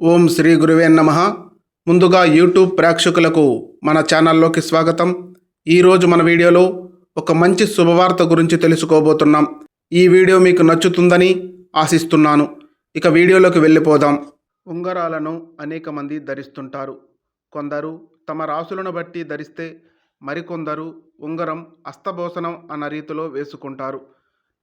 ఓం శ్రీ గురువే నమ. ముందుగా యూట్యూబ్ ప్రేక్షకులకు మన ఛానల్లోకి స్వాగతం. ఈరోజు మన వీడియోలో ఒక మంచి శుభవార్త గురించి తెలుసుకోబోతున్నాం. ఈ వీడియో మీకు నచ్చుతుందని ఆశిస్తున్నాను. ఇక వీడియోలోకి వెళ్ళిపోదాం. ఉంగరాలను అనేక మంది ధరిస్తుంటారు. కొందరు తమ రాసులను బట్టి ధరిస్తే మరికొందరు ఉంగరం అస్తభోసనం అన్న రీతిలో వేసుకుంటారు.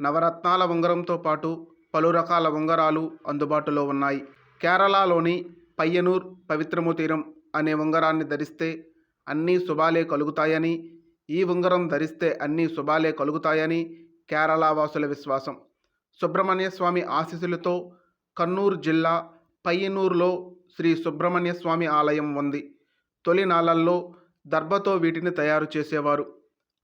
నవరత్నాల ఉంగరంతో పాటు పలు రకాల ఉంగరాలు అందుబాటులో ఉన్నాయి. కేరళలోని పయ్యనూర్ పవిత్రము తీరం అనే ఉంగరాన్ని ధరిస్తే అన్నీ శుభాలే కలుగుతాయని ఈ ఉంగరం ధరిస్తే అన్నీ శుభాలే కలుగుతాయని కేరళ వాసుల విశ్వాసం. సుబ్రహ్మణ్య స్వామి ఆశీస్సులతో కన్నూరు జిల్లా పయ్యనూరులో శ్రీ సుబ్రహ్మణ్య స్వామి ఆలయం ఉంది. తొలి నాళ్ళల్లో దర్భతో వీటిని తయారు చేసేవారు.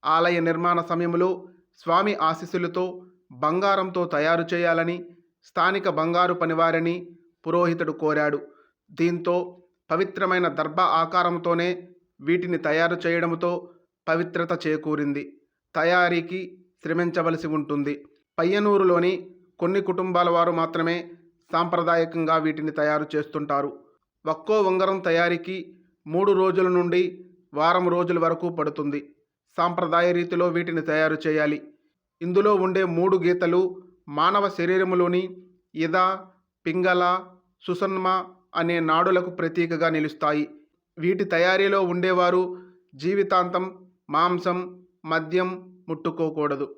ఆలయ నిర్మాణ సమయంలో స్వామి ఆశీస్సులతో బంగారంతో తయారు చేయాలని స్థానిక బంగారు పనివారిని పురోహితుడు కోరాడు. దీంతో పవిత్రమైన దర్భ ఆకారంతోనే వీటిని తయారు చేయడంతో పవిత్రత చేకూరింది. తయారీకి శ్రమించవలసి ఉంటుంది. పయ్యనూరులోని కొన్ని కుటుంబాల వారు మాత్రమే సాంప్రదాయకంగా వీటిని తయారు చేస్తుంటారు. ఒక్కో ఉంగరం తయారీకి మూడు రోజుల నుండి వారం రోజుల వరకు పడుతుంది. సాంప్రదాయ రీతిలో వీటిని తయారు చేయాలి. ఇందులో ఉండే మూడు గీతలు మానవ శరీరములోని ఇద పింగళ సుసన్మ అనే నాడులకు ప్రతీకగా నిలుస్తాయి. వీటి తయారీలో ఉండేవారు జీవితాంతం మాంసం మద్యం ముట్టుకోకూడదు.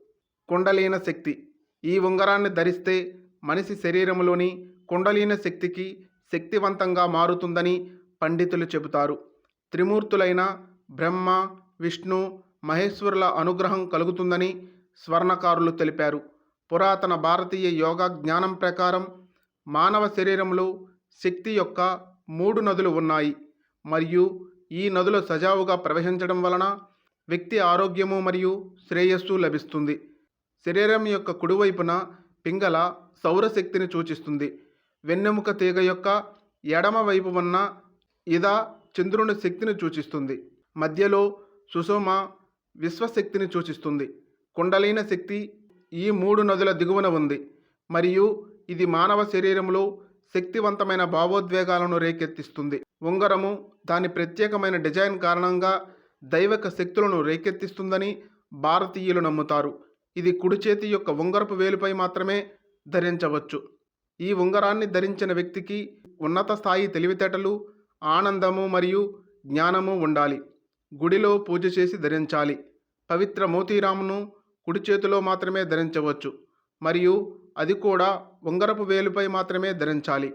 కుండలీన శక్తి. ఈ ఉంగరాన్ని ధరిస్తే మనిషి శరీరంలోని కుండలీన శక్తికి శక్తివంతంగా మారుతుందని పండితులు చెబుతారు. త్రిమూర్తులైన బ్రహ్మ విష్ణు మహేశ్వరుల అనుగ్రహం కలుగుతుందని స్వర్ణకారులు తెలిపారు. పురాతన భారతీయ యోగా జ్ఞానం ప్రకారం మానవ శరీరంలో శక్తి యొక్క మూడు నదులు ఉన్నాయి. మరియు ఈ నదులు సజావుగా ప్రవహించడం వలన వ్యక్తి ఆరోగ్యము మరియు శ్రేయస్సు లభిస్తుంది. శరీరం యొక్క కుడివైపున పింగళ సౌరశక్తిని సూచిస్తుంది. వెన్నెముక తీగ యొక్క ఎడమ వైపు ఉన్న ఇద చంద్రుని శక్తిని సూచిస్తుంది. మధ్యలో సుషుమ విశ్వశక్తిని సూచిస్తుంది. కుండలీన శక్తి ఈ మూడు నదుల దిగువన ఉంది. మరియు ఇది మానవ శరీరంలో శక్తివంతమైన భావోద్వేగాలను రేకెత్తిస్తుంది. ఉంగరము దాని ప్రత్యేకమైన డిజైన్ కారణంగా దైవక శక్తులను రేకెత్తిస్తుందని భారతీయులు నమ్ముతారు. ఇది కుడి చేతి యొక్క ఉంగరపు వేలుపై మాత్రమే ధరించవచ్చు. ఈ ఉంగరాన్ని ధరించిన వ్యక్తికి ఉన్నత స్థాయి తెలివితేటలు ఆనందము మరియు జ్ఞానము ఉండాలి. గుడిలో పూజ చేసి ధరించాలి. పవిత్ర మోతీరామును కుడి చేతిలో మాత్రమే ధరించవచ్చు. మరియు అది కూడా ఉంగరపు వేలుపై మాత్రమే ధరించాలి.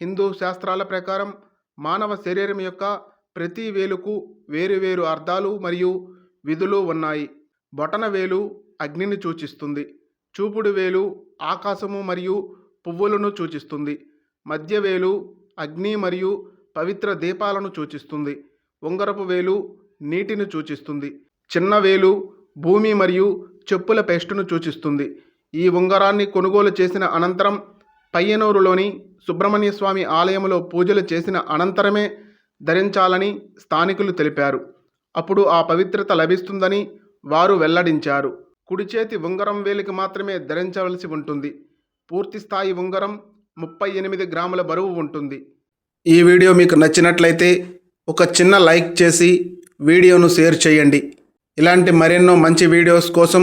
హిందూ శాస్త్రాల ప్రకారం మానవ శరీరం యొక్క ప్రతి వేలుకు వేరువేరు అర్థాలు మరియు విధులు ఉన్నాయి. బొటన వేలు అగ్నిని సూచిస్తుంది. చూపుడు వేలు ఆకాశము మరియు పువ్వులను సూచిస్తుంది. మధ్య వేలు అగ్ని మరియు పవిత్ర దీపాలను సూచిస్తుంది. ఉంగరపు వేలు నీటిని సూచిస్తుంది. చిన్న వేలు భూమి మరియు చెప్పుల పేస్టును సూచిస్తుంది. ఈ ఉంగరాన్ని కొనుగోలు చేసిన అనంతరం పయ్యనూరులోని సుబ్రహ్మణ్య స్వామి ఆలయంలో పూజలు చేసిన అనంతరమే ధరించాలని స్థానికులు తెలిపారు. అప్పుడు ఆ పవిత్రత లభిస్తుందని వారు వెల్లడించారు. కుడి చేతి ఉంగరం వేలికి మాత్రమే ధరించవలసి ఉంటుంది. పూర్తి స్థాయి ఉంగరం ముప్పై ఎనిమిది గ్రాముల బరువు ఉంటుంది. ఈ వీడియో మీకు నచ్చినట్లయితే ఒక చిన్న లైక్ చేసి వీడియోను షేర్ చేయండి. ఇలాంటి మరెన్నో మంచి వీడియోస్ కోసం